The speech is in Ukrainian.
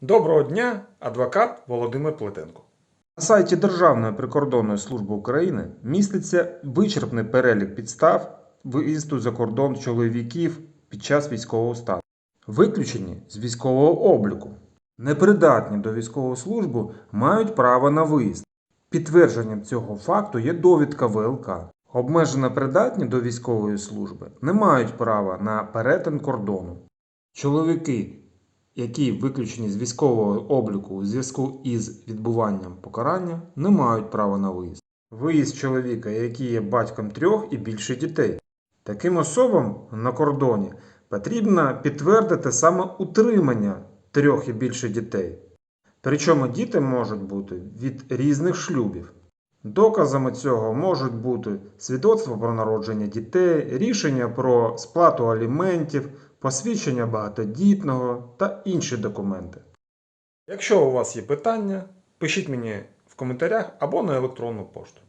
Доброго дня, адвокат Володимир Плетенко. На сайті Державної прикордонної служби України міститься вичерпний перелік підстав виїзду за кордон чоловіків під час військового стану, виключені з військового обліку. Непридатні до військової служби мають право на виїзд. Підтвердженням цього факту є довідка ВЛК. Обмежено придатні до військової служби не мають права на перетин кордону. Чоловіки, які виключені з військового обліку у зв'язку із відбуванням покарання, не мають права на виїзд. Виїзд чоловіка, який є батьком трьох і більше дітей. Таким особам на кордоні потрібно підтвердити саме утримання трьох і більше дітей. Причому діти можуть бути від різних шлюбів. Доказами цього можуть бути свідоцтво про народження дітей, рішення про сплату аліментів, посвідчення багатодітного та інші документи. Якщо у вас є питання, пишіть мені в коментарях або на електронну пошту.